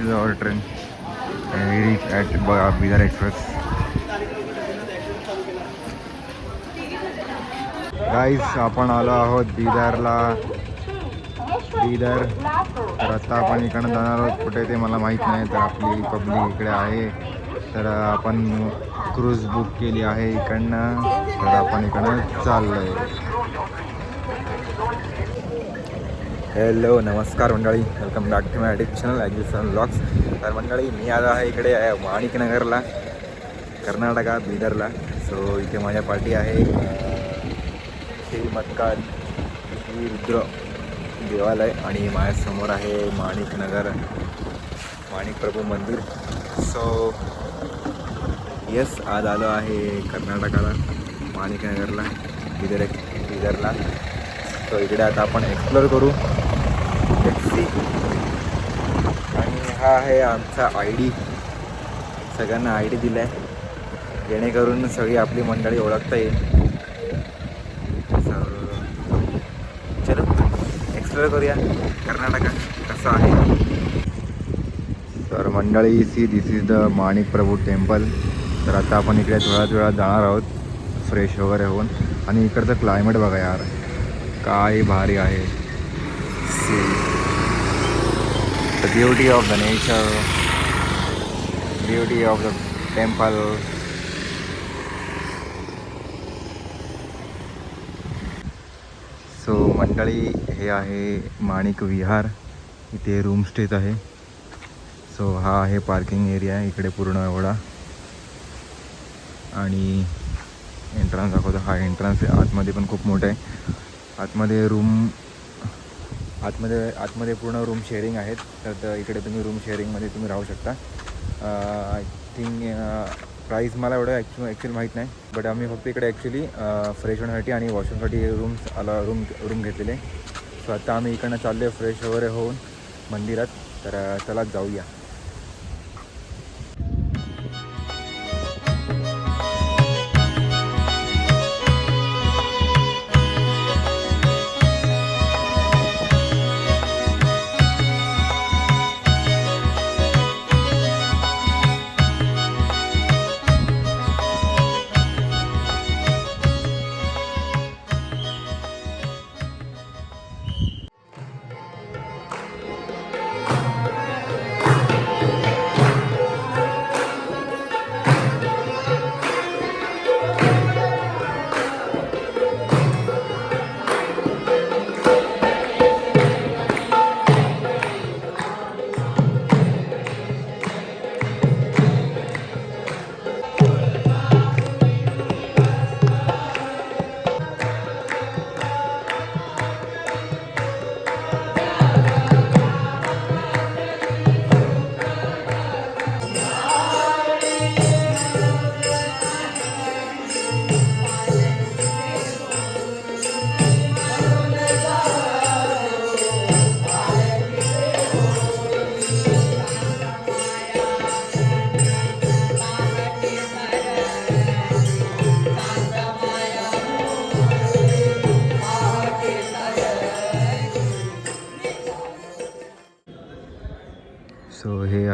This is our train we reach at Bidar express guys आपण आलो आहोत बिदारला बिदर तर आता आपण इकडनं जाणार आहोत. कुठे ते मला माहीत नाही तर आपली पब्लिक इकडे आहे. तर आपण क्रूज बुक केली आहे इकडनं. तर आपण इकडनं चाललो आहे हॅलो नमस्कार मंडळी. Welcome back to my YouTube channel ॲग्रिसन blogs तर मंडळी मी आलो आहे इकडे माणिकनगरला कर्नाटका बिदरला. सो इथे माझ्या पार्टी आहे श्री मत्कार श्री रुद्र देवालय आणि माझ्यासमोर आहे माणिकनगर माणिक प्रभू मंदिर. सो येस आज आलो आहे कर्नाटकाला माणिकनगरला बिदर बिदरला. सो इकडे आता आपण एक्सप्लोर करू. टॅक्सी आणि हा आहे आमचा आय डी. सगळ्यांना आय डी दिला आहे जेणेकरून सगळी आपली मंडळी ओळखता येईल. चलो एक्सप्लोर करूया. कर्नाटका कसं आहे. तर मंडळी see this is the Manik Prabhu temple तर आता आपण इकडे थोड्याच वेळात जाणार आहोत. फ्रेश वगैरे होऊन. आणि इकडचं क्लायमेट बघा यार. काय भारी आहे. See. The beauty of the nature, beauty of the temple so मंडळी हे आहे माणिक विहार. इथे रूम स्टेच आहे. सो हा आहे पार्किंग एरिया इकडे पूर्ण एवढा. आणि एंट्रन्स दाखवतो. हा एंट्रन्स आतमध्ये पण खूप मोठा आहे. आतमध्ये रूम आतमध्ये आतमध्ये पूर्ण रूम शेअरिंग आहेत. तर इकडे तुम्ही रूम शेअरिंगमध्ये तुम्ही राहू शकता. आय थिंक प्राईस मला एवढं ॲक्च्यु ॲक्च्युअली माहीत नाही. बट आम्ही फक्त इकडे ॲक्च्युली फ्रेश होण्यासाठी आणि वॉशरूमसाठी रूम्स आला रूम रूम घेतलेले. सो आता आम्ही इकडनं चाललो आहे फ्रेश वगैरे होऊन मंदिरात. तर चला जाऊया.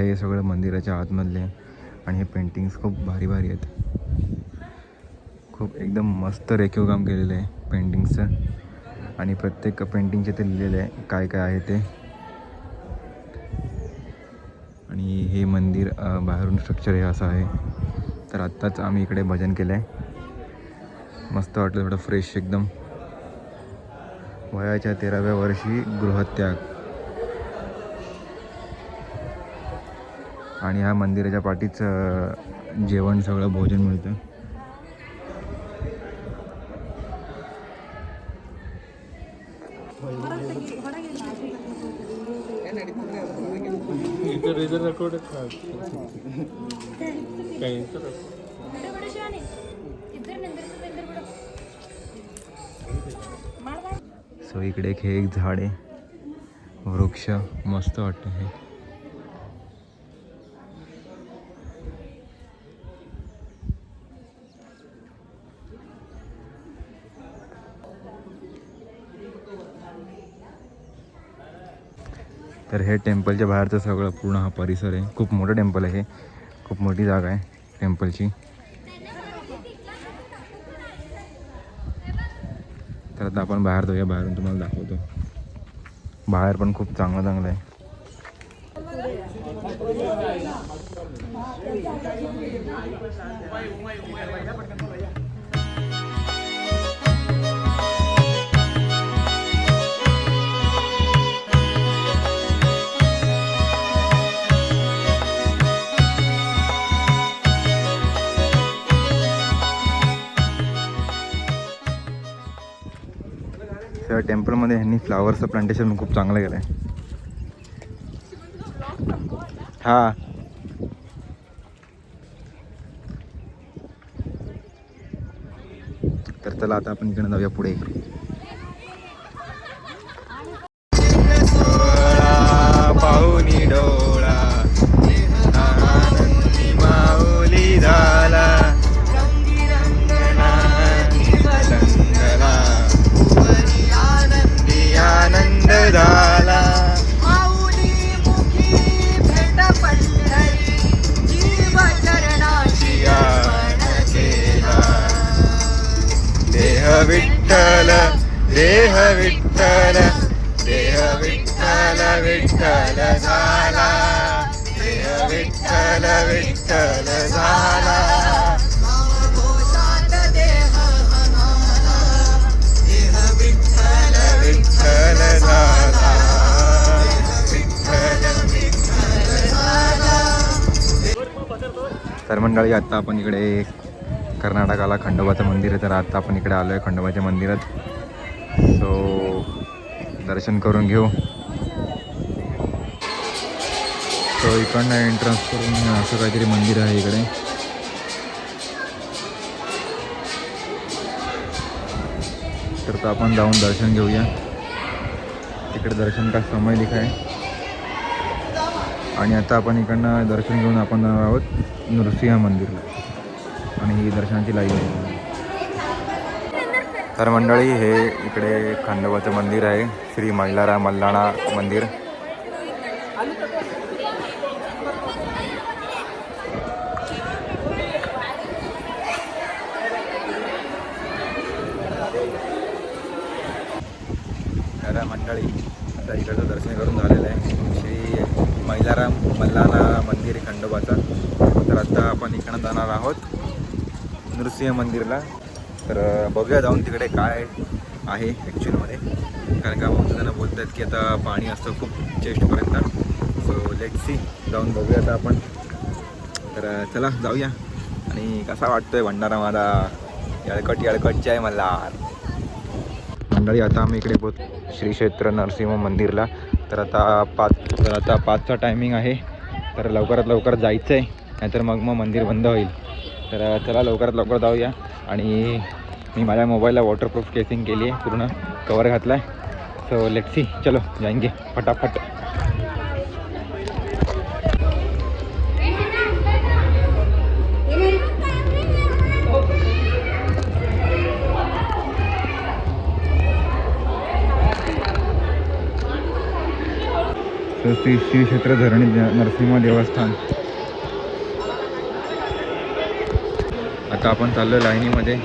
आहे सगळं मंदिराच्या आतमधले. आणि हे पेंटिंग्स खूप भारी भारी आहेत. खूप एकदम मस्त रेखीव काम केलेलं आहे पेंटिंगचं आणि प्रत्येक पेंटिंगचे ते लिहिलेलं आहे काय काय आहे ते. आणि हे मंदिर बाहेरून स्ट्रक्चर हे असं आहे. तर आत्ताच आम्ही इकडे भजन केलं आहे मस्त वाटलं थोडं फ्रेश एकदम. वयाच्या तेराव्या वर्षी गृहत्याग. आणि ह्या मंदिराच्या पाठीच जेवण सगळं भोजन मिळतं सो इकडे एक हे एक झाड आहे. वृक्ष मस्त वाटतं हे. तर हे टेम्पलच्या बाहेरचं सगळं पूर्ण हा परिसर आहे. खूप मोठं टेम्पल आहे हे. खूप मोठी जागा आहे टेम्पलची. तर आता आपण बाहेर जाऊया. बाहेरून तुम्हाला दाखवतो. बाहेर पण खूप चांगलं चांगलं आहे. टेम्पलमध्ये ह्यांनी फ्लावरचं प्लांटेशन खूप चांगलं केलं आहे हा. तर चला आता आपण इकडे जाऊया पुढे विठ्ठल विठ्ठल झाला. विठ्ठल विठ्ठल तर मंडळी आता आपण इकडे कर्नाटकाला खंडोबाचं मंदिर आहे. तर आता आपण इकडे आलो आहे खंडोबाच्या मंदिरात. सो दर्शन करून घेऊ. तर इकडनं एंट्रन्स करून असं काहीतरी मंदिर आहे इकडे. तर आपण जाऊन दर्शन घेऊया. तिकडे दर्शन का समय लिखाय आणि आता आपण इकडनं दर्शन घेऊन आपण जाणार आहोत नृसिंह मंदिरला. आणि ही दर्शनाची लाईन आहे. तर मंडळी हे इकडे खंडोबाचं मंदिर आहे. श्री मल्लारा मल्हाणा मंदिर तर मंडळी मंदिराचं दर्शन करून झालेलं आहे. श्री मैलाराम मल्लाना मंदिर खंडोबाचा. तर आता आपण इकडं जाणार आहोत नृसिंह मंदिरला. तर बघूया जाऊन तिकडे काय आहे ॲक्च्युअलमध्ये कारण का बहुत जण बोलत आहेत की आता पाणी असतं खूप चेस्टपर्यंत सो लेट सी जाऊन बघूया आता आपण. तर चला जाऊया. आणि कसा वाटतोय भंडारा माझा? यळकट येळकटची आहे मल्हार. मंडळी आता आम्ही इकडे पोहोच श्री क्षेत्र नरसिंह मंदिरला. तर आता पाच तर आता पाचचा टायमिंग आहे. तर लवकरात लवकर जायचं आहे नाहीतर मग मग मंदिर बंद होईल. तर चला लवकरात लवकर जाऊया. आणि मी माझ्या मोबाईलला वॉटरप्रूफ केसिंग केली आहे पूर्ण कवर घातला आहे सो लेट सी चलो जाईंगे फटाफट. तर श्री शिवक्षेत्र धरणी ज- नरसिंह देवस्थान. आता आपण चाललो लाईनीमध्ये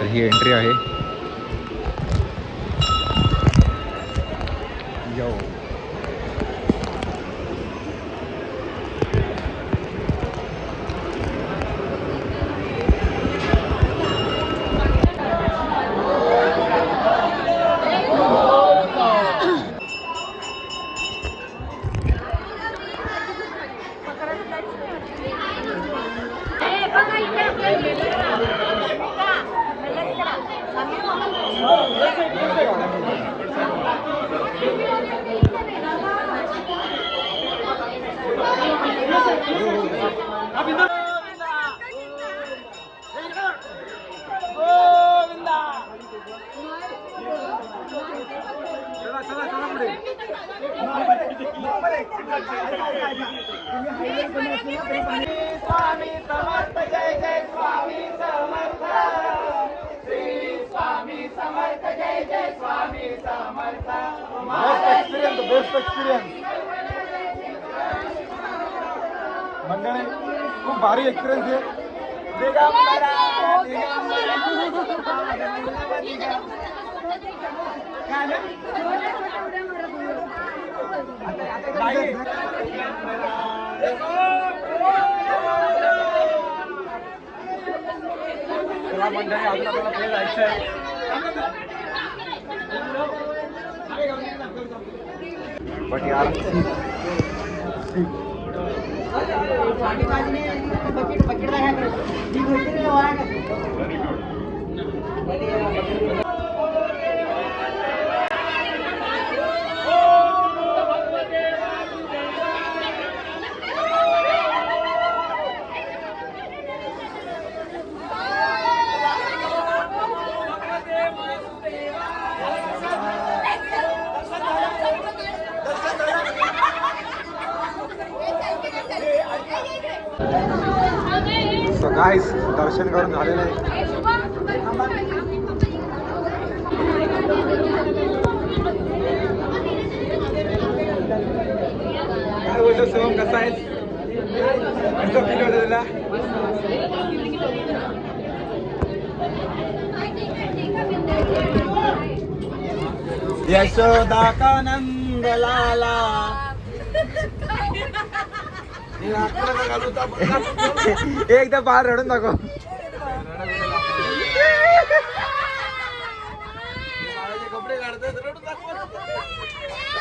तर ही एंट्री आहे. बेस्ट एक्सपिरियन्स बेस्ट एक्सपिरियन्स मंडळी खूप भारी एक्सपिरियन्स आहे. मंडळी आपल्याला पुढे जायचं आहे पण यार सो गाईस दर्शन करून झालेलं आहे काय बोलतो शिवम कसा आहेस कसं फील होतं तुला यशोदा का नंद लाला एकदा बाहेर रडून दाखव. कपडे काढतात रडून दाखव